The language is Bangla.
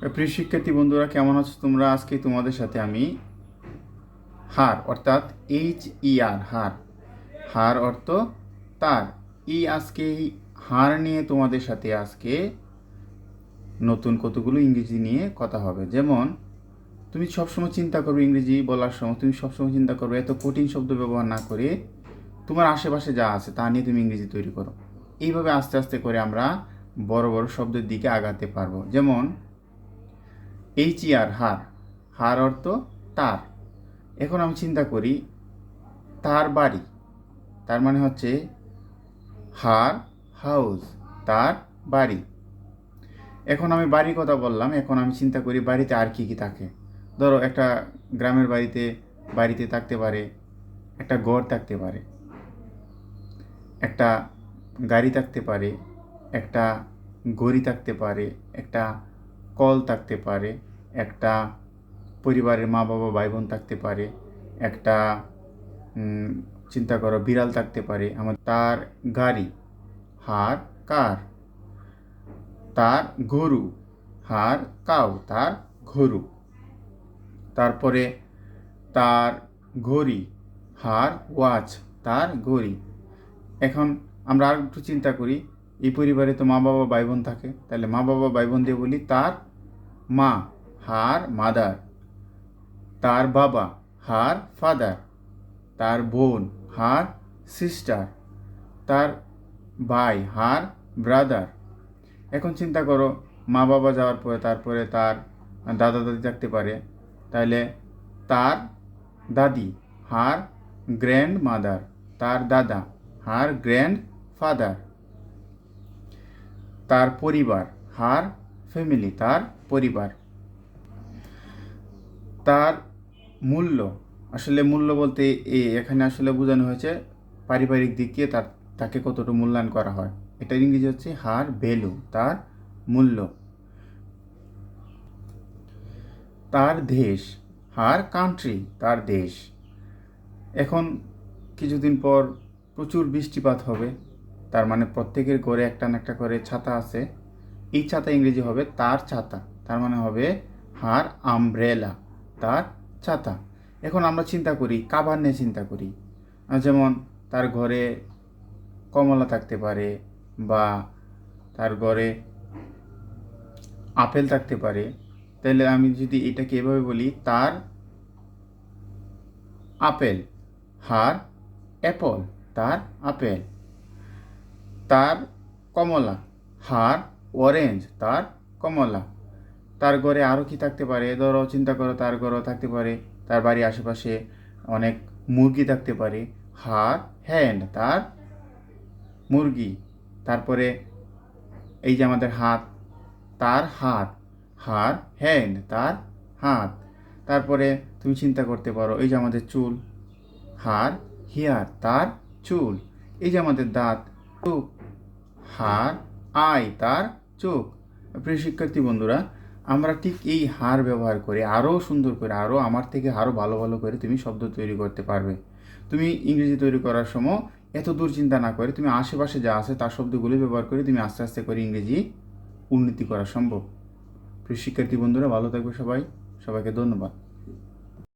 প্রিয় শিক্ষার্থী বন্ধুরা, কেমন আছো তোমরা? আজকে তোমাদের সাথে আমি হার, অর্থাৎ এইচ ই আর হার। হার অর্থ তার। ই আজকে এই হার নিয়ে তোমাদের সাথে আজকে নতুন কতগুলো ইংরেজি নিয়ে কথা হবে। যেমন, তুমি সবসময় চিন্তা করবে ইংরেজি বলার সময়, তুমি সবসময় চিন্তা করবে এত কঠিন শব্দ ব্যবহার না করে তোমার আশেপাশে যা আছে তা নিয়ে তুমি ইংরেজি তৈরি করো। এইভাবে আস্তে আস্তে করে আমরা বড় বড় শব্দের দিকে আগাতে পারব। যেমন এইচ আর হার। হার অর্থ তার। এখন আমি চিন্তা করি, তার বাড়ি, তার মানে হচ্ছে হার হাউস, তার বাড়ি। এখন আমি বাড়ির কথা বললাম, এখন আমি চিন্তা করি বাড়িতে আর কি কি থাকে। ধরো একটা গ্রামের বাড়িতে বাড়িতে থাকতে পারে, একটা ঘর থাকতে পারে, একটা গাড়ি থাকতে পারে, একটা গড়ি থাকতে পারে, একটা কল থাকতে পারে একটা পরিবারের মা বাবা ভাই বোন থাকতে পারে, একটা চিন্তা করো বিড়াল থাকতে পারে, আমার তার গাড়ি, হার কার? তার গরু, হার কাউ, তার গরু তারপরে তার ঘড়ি, হার ওয়াচ, তার ঘড়ি। এখন আমরা আর একটু চিন্তা করি, এই পরিবারে তো মা বাবা ভাই বোন থাকে, তাহলে মা বাবা ভাই বোন দিয়ে বলি তার মা। Her mother. তার বাবা হার ফাদার। তার বোন হার সিস্টার। তার ভাই হার ব্রাদার। এখন চিন্তা করো মা বাবা যাওয়ার পরে, তারপরে তার দাদা দাদি থাকতে পারে। তাহলে তার দাদি হার গ্র্যান্ড মাদার তার দাদা হার গ্র্যান্ড ফাদার তার পরিবার হার ফ্যামিলি, তার পরিবার। তার মূল্য। আসলে মূল্য বলতে এ, এখানে আসলে বোঝানো হয়েছে পারিবারিক দিক দিয়ে তার, তাকে কতটুকু মূল্যায়ন করা হয়। এটা ইংরেজি হচ্ছে হার ভ্যালু, তার মূল্য। তার দেশ, হার কান্ট্রি, তার দেশ। এখন কিছুদিন পর প্রচুর বৃষ্টিপাত হবে, তার মানে প্রত্যেকের ঘরে একটা না একটা করে ছাতা আছে। এই ছাতা ইংরেজি হবে তার ছাতা, তার মানে হবে হার আমব্রেলা। তার ছাতা। এখন আমরা চিন্তা করি, কাবার নিয়ে চিন্তা করি। যেমন তার ঘরে কমলা থাকতে পারে বা তার ঘরে আপেল থাকতে পারে। তাহলে আমি যদি এটাকে এভাবে বলি, তার আপেল, হার অ্যাপল, তার আপেল। তার কমলা, হার অরেঞ্জ, তার কমলা। তার ঘরে আরও কি থাকতে পারে? ধরো, চিন্তা করো তার ঘরও থাকতে পারে, তার বাড়ির আশেপাশে অনেক মুরগি থাকতে পারে হার হ্যান্ড তার মুরগি, তারপরে এই যে আমাদের হাত, তার হাত হার হ্যান্ড তার হাত, তারপরে তুমি চিন্তা করতে পারো, এই যে আমাদের চুল হার হিয়ার তার চুল, এই যে আমাদের দাঁত, চোখ হার আই তার চোখ। প্রিয় শিক্ষার্থী বন্ধুরা আমরা ঠিক এই হার ব্যবহার করে, আরও সুন্দর করে, আরও আমার থেকে আরও ভালো ভালো করে তুমি শব্দ তৈরি করতে পারবে। তুমি ইংরেজি তৈরি করার সময় এত দূর চিন্তা না করে তুমি আশেপাশে যা আছে তার শব্দগুলো ব্যবহার করে তুমি আস্তে আস্তে করে ইংরেজি উন্নতি করা সম্ভব। প্রিয় শিক্ষার্থী বন্ধুরা, ভালো থাকবে সবাই। সবাইকে ধন্যবাদ।